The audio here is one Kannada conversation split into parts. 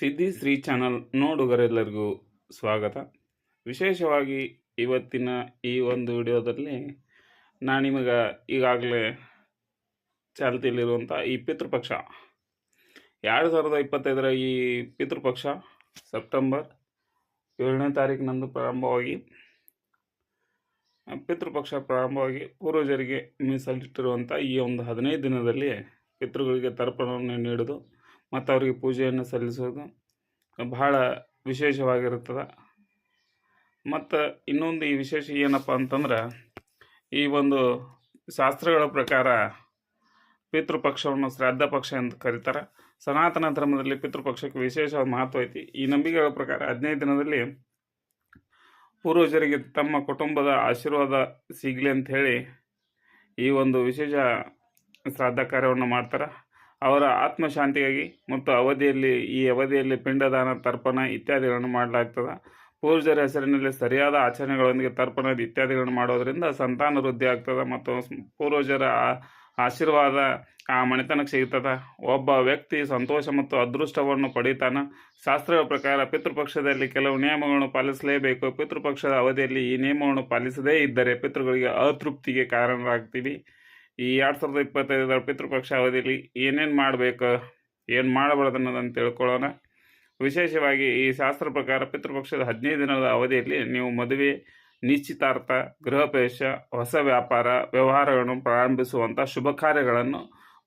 ಸಿದ್ಧಿ ಶ್ರೀ ಚಾನಲ್ ನೋಡುಗರೆಲ್ಲರಿಗೂ ಸ್ವಾಗತ. ವಿಶೇಷವಾಗಿ ಇವತ್ತಿನ ಈ ಒಂದು ವಿಡಿಯೋದಲ್ಲಿ ನಾನು ನಿಮಗೆ ಈಗಾಗಲೇ ಚಾಲ್ತಿಯಲ್ಲಿರುವಂಥ ಈ ಪಿತೃಪಕ್ಷ. ಎರಡು ಸಾವಿರದ ಇಪ್ಪತ್ತೈದರ ಈ ಪಿತೃಪಕ್ಷ ಸೆಪ್ಟೆಂಬರ್ ಏಳನೇ ತಾರೀಕಿನಂದು ಪ್ರಾರಂಭವಾಗಿ, ಪಿತೃಪಕ್ಷ ಪ್ರಾರಂಭವಾಗಿ ಪೂರ್ವಜರಿಗೆ ಮೀಸಲಿಟ್ಟಿರುವಂಥ ಈ ಒಂದು ಹದಿನೈದು ದಿನದಲ್ಲಿ ಪಿತೃಗಳಿಗೆ ತರ್ಪಣವನ್ನು ನೀಡೋದು ಮತ್ತು ಅವರಿಗೆ ಪೂಜೆಯನ್ನು ಸಲ್ಲಿಸೋದು ಬಹಳ ವಿಶೇಷವಾಗಿರುತ್ತದೆ. ಮತ್ತು ಇನ್ನೊಂದು ಈ ವಿಶೇಷ ಏನಪ್ಪ ಅಂತಂದ್ರೆ, ಈ ಒಂದು ಶಾಸ್ತ್ರಗಳ ಪ್ರಕಾರ ಪಿತೃಪಕ್ಷವನ್ನು ಶ್ರಾದ್ದ ಪಕ್ಷ ಅಂತ ಕರೀತಾರೆ. ಸನಾತನ ಧರ್ಮದಲ್ಲಿ ಪಿತೃಪಕ್ಷಕ್ಕೆ ವಿಶೇಷವಾದ ಮಹತ್ವ ಐತಿ. ಈ ನಂಬಿಕೆಗಳ ಪ್ರಕಾರ ಹದಿನೈದು ದಿನದಲ್ಲಿ ಪೂರ್ವಜರಿಗೆ ತಮ್ಮ ಕುಟುಂಬದ ಆಶೀರ್ವಾದ ಸಿಗಲಿ ಅಂತ ಹೇಳಿ ಈ ಒಂದು ವಿಶೇಷ ಶ್ರಾದ್ದ ಕಾರ್ಯವನ್ನು ಮಾಡ್ತಾರೆ. ಅವರ ಆತ್ಮಶಾಂತಿಗಾಗಿ ಮತ್ತು ಅವಧಿಯಲ್ಲಿ, ಈ ಅವಧಿಯಲ್ಲಿ ಪಿಂಡದಾನ, ತರ್ಪಣ ಇತ್ಯಾದಿಗಳನ್ನು ಮಾಡಲಾಗ್ತದೆ. ಪೂರ್ವಜರ ಹೆಸರಿನಲ್ಲಿ ಸರಿಯಾದ ಆಚರಣೆಗಳೊಂದಿಗೆ ತರ್ಪಣ ಇತ್ಯಾದಿಗಳನ್ನು ಮಾಡೋದರಿಂದ ಸಂತಾನ ವೃದ್ಧಿ ಆಗ್ತದೆ ಮತ್ತು ಪೂರ್ವಜರ ಆಶೀರ್ವಾದ ಆ ಮನೆತನಕ್ಕೆ ಸಿಗ್ತದೆ. ಒಬ್ಬ ವ್ಯಕ್ತಿ ಸಂತೋಷ ಮತ್ತು ಅದೃಷ್ಟವನ್ನು ಪಡಿತಾನೆ. ಶಾಸ್ತ್ರಗಳ ಪ್ರಕಾರ ಪಿತೃಪಕ್ಷದಲ್ಲಿ ಕೆಲವು ನಿಯಮಗಳನ್ನು ಪಾಲಿಸಲೇಬೇಕು. ಪಿತೃಪಕ್ಷದ ಅವಧಿಯಲ್ಲಿ ಈ ನಿಯಮವನ್ನು ಪಾಲಿಸದೇ ಇದ್ದರೆ ಪಿತೃಗಳಿಗೆ ಅತೃಪ್ತಿಗೆ ಕಾರಣರಾಗ್ತೀವಿ. ಈ ಎರಡು ಸಾವಿರದ ಇಪ್ಪತ್ತೈದರ ಪಿತೃಪಕ್ಷ ಅವಧಿಯಲ್ಲಿ ಏನೇನು ಮಾಡಬೇಕು, ಏನು ಮಾಡಬಾರ್ದು ಅನ್ನೋದನ್ನು ತಿಳ್ಕೊಳ್ಳೋಣ. ವಿಶೇಷವಾಗಿ ಈ ಶಾಸ್ತ್ರ ಪ್ರಕಾರ ಪಿತೃಪಕ್ಷದ ಹದಿನೈದು ದಿನದ ಅವಧಿಯಲ್ಲಿ ನೀವು ಮದುವೆ, ನಿಶ್ಚಿತಾರ್ಥ ಗೃಹ ಪ್ರವೇಶ ಹೊಸ ವ್ಯಾಪಾರ, ವ್ಯವಹಾರಗಳನ್ನು ಪ್ರಾರಂಭಿಸುವಂಥ ಶುಭ ಕಾರ್ಯಗಳನ್ನು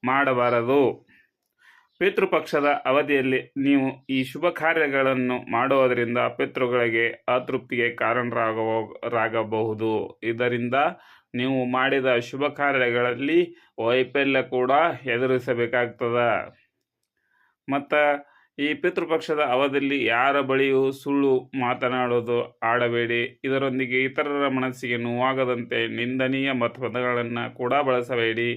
ಮಾಡಬಾರದು. ಪಿತೃಪಕ್ಷದ ಅವಧಿಯಲ್ಲಿ ನೀವು ಈ ಶುಭ ಕಾರ್ಯಗಳನ್ನು ಮಾಡುವುದರಿಂದ ಪಿತೃಗಳಿಗೆ ಅತೃಪ್ತಿಗೆ ಕಾರಣರಾಗಬಹುದು ಇದರಿಂದ ನೀವು ಮಾಡಿದ ಶುಭ ಕಾರ್ಯಗಳಲ್ಲಿ ವೈಫಲ್ಯ ಕೂಡ ಎದುರಿಸಬೇಕಾಗ್ತದ. ಮತ್ತು ಈ ಪಿತೃಪಕ್ಷದ ಅವಧಿಯಲ್ಲಿ ಯಾರ ಬಳಿಯೂ ಸುಳ್ಳು ಮಾತನಾಡೋದು ಆಡಬೇಡಿ. ಇದರೊಂದಿಗೆ ಇತರರ ಮನಸ್ಸಿಗೆ ನೋವಾಗದಂತೆ ನಿಂದನೀಯ ಮತಪದಗಳನ್ನು ಪದಗಳನ್ನು ಕೂಡ ಬಳಸಬೇಡಿ.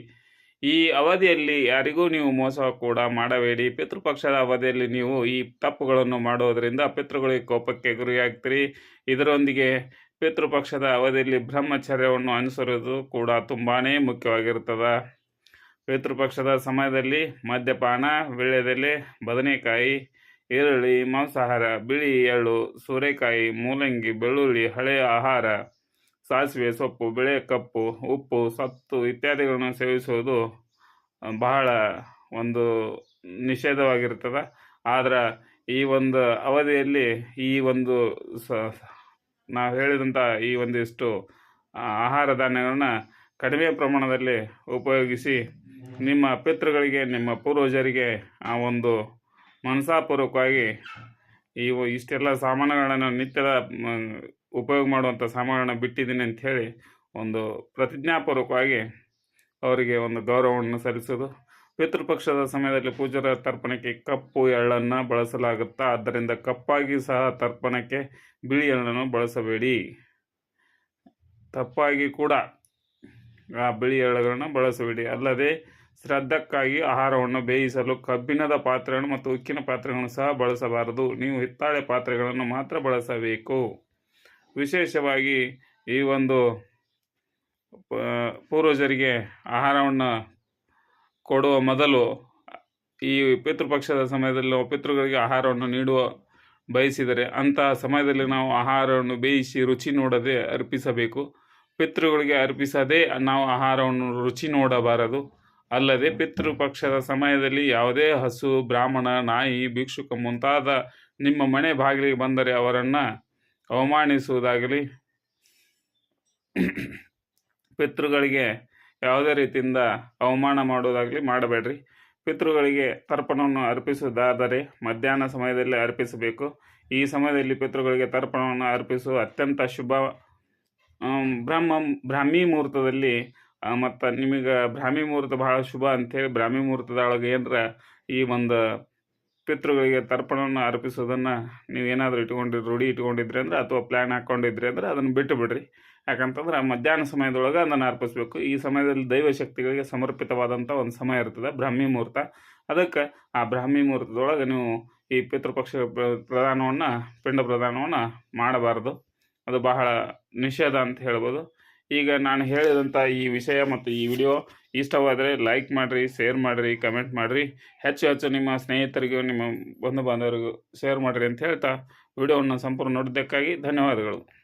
ಈ ಅವಧಿಯಲ್ಲಿ ಯಾರಿಗೂ ನೀವು ಮೋಸ ಕೂಡ ಮಾಡಬೇಡಿ. ಪಿತೃಪಕ್ಷದ ಅವಧಿಯಲ್ಲಿ ನೀವು ಈ ತಪ್ಪುಗಳನ್ನು ಮಾಡೋದರಿಂದ ಪಿತೃಗಳಿಗೆ ಕೋಪಕ್ಕೆ ಗುರಿಯಾಗ್ತೀರಿ. ಇದರೊಂದಿಗೆ ಪಿತೃಪಕ್ಷದ ಅವಧಿಯಲ್ಲಿ ಬ್ರಹ್ಮಚರ್ಯವನ್ನು ಅನುಸರಿಸುವುದು ಕೂಡ ತುಂಬಾ ಮುಖ್ಯವಾಗಿರ್ತದೆ ಪಿತೃಪಕ್ಷದ ಸಮಯದಲ್ಲಿ ಮದ್ಯಪಾನ, ವೀಳ್ಯದೆಲೆ, ಬದನೆಕಾಯಿ, ಈರುಳ್ಳಿ, ಮಾಂಸಾಹಾರ, ಬಿಳಿ ಎಳ್ಳು, ಸೂರೆಕಾಯಿ, ಮೂಲಂಗಿ, ಬೆಳ್ಳುಳ್ಳಿ ಹಳೆಯ ಆಹಾರ, ಸಾಸಿವೆ ಸೊಪ್ಪು, ಬೆಳೆ ಕಪ್ಪು, ಉಪ್ಪು, ಸತ್ತು ಇತ್ಯಾದಿಗಳನ್ನು ಸೇವಿಸುವುದು ಬಹಳ ಒಂದು ನಿಷೇಧವಾಗಿರ್ತದೆ ಆದರೆ ಈ ಒಂದು ಅವಧಿಯಲ್ಲಿ ಈ ಒಂದು ಸ ನಾವು ಹೇಳಿದಂಥ ಈ ಒಂದಿಷ್ಟು ಆಹಾರ ಧಾನ್ಯಗಳನ್ನ ಕಡಿಮೆ ಪ್ರಮಾಣದಲ್ಲಿ ಉಪಯೋಗಿಸಿ ನಿಮ್ಮ ಪಿತೃಗಳಿಗೆ, ನಿಮ್ಮ ಪೂರ್ವಜರಿಗೆ ಆ ಒಂದು ಮನಸಾಪೂರ್ವಕವಾಗಿ ಈ ಇಷ್ಟೆಲ್ಲ ಸಾಮಾನುಗಳನ್ನು ನಿತ್ಯದ ಉಪಯೋಗ ಮಾಡುವಂಥ ಸಾಮಾನುಗಳನ್ನ ಬಿಟ್ಟಿದ್ದೀನಿ ಅಂತ ಹೇಳಿ ಒಂದು ಪ್ರತಿಜ್ಞಾಪೂರ್ವಕವಾಗಿ ಅವರಿಗೆ ಒಂದು ಗೌರವವನ್ನು ಸಲ್ಲಿಸೋದು ಪಿತೃಪಕ್ಷದ ಸಮಯದಲ್ಲಿ ಪೂಜರ ತರ್ಪಣಕ್ಕೆ ಕಪ್ಪು ಎಳ್ಳನ್ನು ಬಳಸಲಾಗುತ್ತಾ, ಆದ್ದರಿಂದ ಕಪ್ಪಾಗಿ ಸಹ ತರ್ಪಣಕ್ಕೆ ಬಿಳಿ ಎಳ್ಳನ್ನು ಬಳಸಬೇಡಿ. ತಪ್ಪಾಗಿ ಕೂಡ ಆ ಬಿಳಿ ಎಳ್ಳುಗಳನ್ನು ಬಳಸಬೇಡಿ. ಅಲ್ಲದೆ ಶ್ರದ್ಧಕ್ಕಾಗಿ ಆಹಾರವನ್ನು ಬೇಯಿಸಲು ಕಬ್ಬಿಣದ ಪಾತ್ರೆಗಳನ್ನು ಮತ್ತು ಉಕ್ಕಿನ ಪಾತ್ರೆಗಳನ್ನು ಸಹ ಬಳಸಬಾರದು. ನೀವು ಹಿತ್ತಾಳೆ ಪಾತ್ರೆಗಳನ್ನು ಮಾತ್ರ ಬಳಸಬೇಕು. ವಿಶೇಷವಾಗಿ ಈ ಒಂದು ಪೂರ್ವಜರಿಗೆ ಆಹಾರವನ್ನು ಕೊಡುವ ಮೊದಲು ಈ ಪಿತೃಪಕ್ಷದ ಸಮಯದಲ್ಲಿ ನಾವು ಪಿತೃಗಳಿಗೆ ಆಹಾರವನ್ನು ನೀಡುವ ಬಯಸಿದರೆ ಅಂತಹ ಸಮಯದಲ್ಲಿ ನಾವು ಆಹಾರವನ್ನು ಬೇಯಿಸಿ ರುಚಿ ನೋಡದೆ ಅರ್ಪಿಸಬೇಕು. ಪಿತೃಗಳಿಗೆ ಅರ್ಪಿಸದೆ ನಾವು ಆಹಾರವನ್ನು ರುಚಿ ನೋಡಬಾರದು. ಅಲ್ಲದೆ ಪಿತೃಪಕ್ಷದ ಸಮಯದಲ್ಲಿ ಯಾವುದೇ ಹಸು, ಬ್ರಾಹ್ಮಣ, ನಾಯಿ, ಭಿಕ್ಷುಕ ಮುಂತಾದ ನಿಮ್ಮ ಮನೆ ಬಾಗಿಲಿಗೆ ಬಂದರೆ ಅವರನ್ನು ಅವಮಾನಿಸುವುದಾಗಲಿ. ಪಿತೃಗಳಿಗೆ ಯಾವುದೇ ರೀತಿಯಿಂದ ಅವಮಾನ ಮಾಡುವುದಾಗಲಿ ಮಾಡಬೇಡ್ರಿ. ಪಿತೃಗಳಿಗೆ ತರ್ಪಣವನ್ನು ಅರ್ಪಿಸುವುದಾದರೆ ಮಧ್ಯಾಹ್ನ ಸಮಯದಲ್ಲಿ ಅರ್ಪಿಸಬೇಕು. ಈ ಸಮಯದಲ್ಲಿ ಪಿತೃಗಳಿಗೆ ತರ್ಪಣವನ್ನು ಅರ್ಪಿಸುವ ಅತ್ಯಂತ ಶುಭ ಬ್ರಹ್ಮ, ಬ್ರಾಹ್ಮಿ ಮುಹೂರ್ತದಲ್ಲಿ ಮತ್ತು ನಿಮಗೆ ಬ್ರಾಹ್ಮಿ ಮುಹೂರ್ತ ಬಹಳ ಶುಭ ಅಂಥೇಳಿ ಬ್ರಾಹ್ಮಿ ಮುಹೂರ್ತದೊಳಗೆ ಏನರ ಈ ಒಂದು ಪಿತೃಗಳಿಗೆ ತರ್ಪಣವನ್ನು ಅರ್ಪಿಸೋದನ್ನು ನೀವು ಏನಾದರೂ ಇಟ್ಕೊಂಡಿದ್ರು, ರೂಢಿ ಇಟ್ಕೊಂಡಿದ್ರಿ ಅಂದ್ರೆ ಅಥವಾ ಪ್ಲ್ಯಾನ್ ಹಾಕ್ಕೊಂಡಿದ್ರಿ ಅಂದ್ರೆ ಅದನ್ನು ಬಿಟ್ಟು ಬಿಡ್ರಿ. ಯಾಕಂತಂದ್ರೆ ಮಧ್ಯಾಹ್ನ ಸಮಯದೊಳಗೆ ಅದನ್ನು ಅರ್ಪಿಸಬೇಕು. ಈ ಸಮಯದಲ್ಲಿ ದೈವ ಶಕ್ತಿಗಳಿಗೆ ಸಮರ್ಪಿತವಾದಂಥ ಒಂದು ಸಮಯ ಇರ್ತದೆ, ಬ್ರಾಹ್ಮಿ ಮುಹೂರ್ತ. ಅದಕ್ಕೆ ಆ ಬ್ರಾಹ್ಮಿ ಮುಹೂರ್ತದೊಳಗೆ ನೀವು ಈ ಪಿತೃಪಕ್ಷ ಪ್ರ- ಪ್ರದಾನವನ್ನು, ಪಿಂಡ ಪ್ರದಾನವನ್ನು ಮಾಡಬಾರ್ದು. ಅದು ಬಹಳ ನಿಷೇಧ ಅಂತ ಹೇಳ್ಬೋದು. ಈಗ ನಾನು ಹೇಳಿದಂಥ ಈ ವಿಷಯ ಮತ್ತು ಈ ವಿಡಿಯೋ ಇಷ್ಟವಾದರೆ ಲೈಕ್ ಮಾಡಿರಿ, ಶೇರ್ ಮಾಡಿರಿ, ಕಮೆಂಟ್ ಮಾಡಿರಿ. ಹೆಚ್ಚು ಹೆಚ್ಚು ನಿಮ್ಮ ಸ್ನೇಹಿತರಿಗೂ, ನಿಮ್ಮ ಬಂಧು ಬಾಂಧವರಿಗೂ ಶೇರ್ ಮಾಡಿರಿ ಅಂತ ಹೇಳ್ತಾ ವಿಡಿಯೋವನ್ನು ಸಂಪೂರ್ಣ ನೋಡಿದ್ದಕ್ಕಾಗಿ ಧನ್ಯವಾದಗಳು.